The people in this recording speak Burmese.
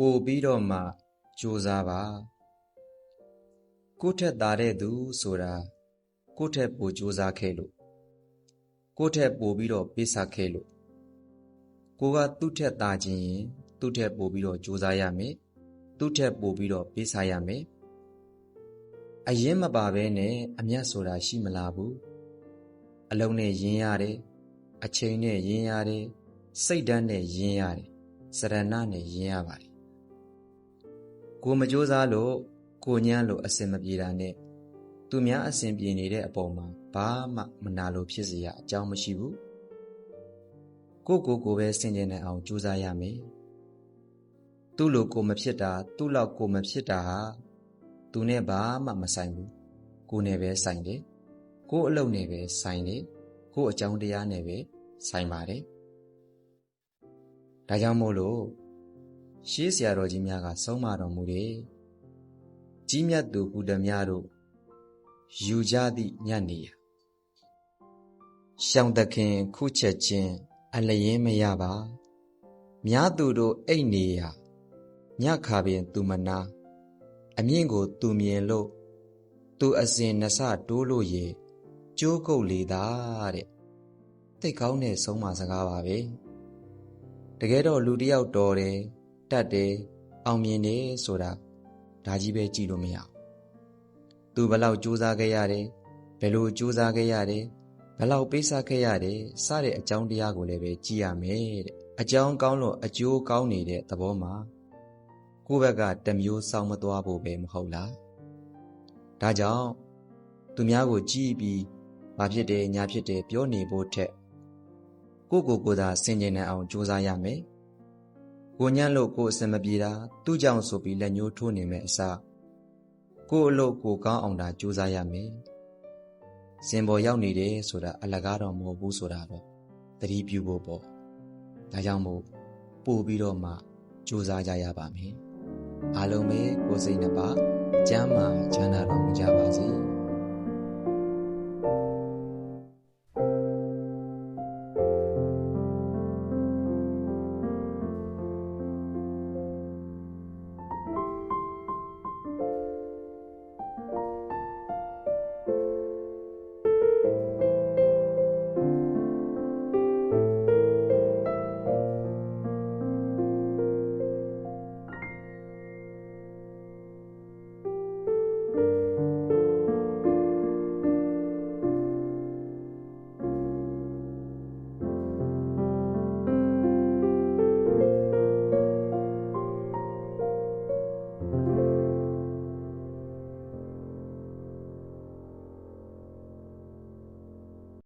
ပို့ပြီးတော့မှကြိုးစားပါကိုယ့်ထက်သာတဲ့သူဆိုတာကိုယ့်ထက်ပိုကြိုးစားခဲ့လို့ကိုယ့်ထက်ပိုပြီးတော့ပေးစားခဲ့လို့ကိုကသူ့ထက်သာခြင်းရင်သူ့ထက်ပိုပြီးတော့ကြိုးစားရမယ်သူ့ထက်ပိုပြီးတော့ပေးစားရမယ်အရင်မပါဘဲနဲ့အမျက်ဆိုတာရှိမလားဘူးအလုံးနဲ့ရင်းရတယ်အချိန်နဲ့ရင်းရတယ်စိတ်ဓာတ်နဲ့ရင်းရတယ်စရဏနဲ့ရင်းရပါတယ် ကိုမကြိုးစားလို့ကိုညမ်းလို့အစင်မပြေတာနဲ့သူများအစင်ပြေနေတဲ့အပေါ်မှာဘာမှမနာလို့ဖြစ်စေရအကြောင်းမရှိဘူးကိုကိုကိုပဲစင်ကြင်နိုင်အောင်ကြိုးစားရမယ်သူ့လိုကိုမဖြစ်တာသူ့လောက်ကိုမဖြစ်တာဟာသူနဲ့ဘာမှမဆိုင်ဘူးကိုနဲ့ပဲဆိုင်တယ်ကိုအလုပ်နဲ့ပဲဆိုင်တယ်ကိုအကြောင်းတရားနဲ့ပဲဆိုင်ပါတယ်ဒါကြောင့်မို့လို့ ရှေးဆရာတော်ကြီးများကဆုံးမတော်မူတယ်ကြီးမြတ်သူဘုဒ္ဓများတို့ယူကြသည့်ညနေရရှောင်းသခင်ခုချက်ချင်းအလျင်းမရပါမြားသူတို့အိတ်နေရညခါပင်သူမနာအမြင့်ကိုသူမြင်လို့သူအစဉ်နှစတိုးလို့ရေကျိုးကုတ်လေသာတဲ့သိကောင်းတဲ့ဆုံးမစကားပါပဲတကယ်တော့လူတယောက်တော်တယ် တတ်တယ်အောင်မြင်တယ်ဆိုတာဒါကြီးပဲကြည့်လို့မရဘူးသူဘလောက်ကြိုးစားခဲ့ရတယ်ဘယ်လိုကြိုးစားခဲ့ရတယ်ဘလောက်ပေးစားခဲ့ရတယ်စတဲ့အကြောင်းတရားကိုလည်းပဲကြည့်ရမယ်တဲ့အကြောင်းကောင်းလို့အကျိုးကောင်းနေတဲ့သဘောမှာကိုယ့်ဘက်ကတမျိုးစောင်းမသွားဖို့ပဲမဟုတ်လားဒါကြောင့်သူများကိုကြည့်ပြီးဘာဖြစ်တယ်ညာဖြစ်တယ်ပြောနေဖို့ထက်ကိုကိုကိုသာဆင်ခြင်နိုင်အောင်ကြိုးစားရမယ် ကိုညံ့လို့ကိုအစမပြေတာသူ့ကြောင့်ဆိုပြီးလက်ညှိုးထိုးနေမယ်အစားကိုအလို့ကိုကောင်းအောင်သာကြိုးစားရမယ်စင်ပေါ်ရောက်နေတယ်ဆိုတာအလကားတော့မဟုတ်ဘူးဆိုတာတော့သတိပြုဖို့ပေါ့ဒါကြောင့်မို့ပို့ပြီးတော့မှကြိုးစားကြရပါမယ်အားလုံးပဲကိုယ်စိတ်နှပါကျမ်းမာချမ်းသာတော်မူကြပါစေ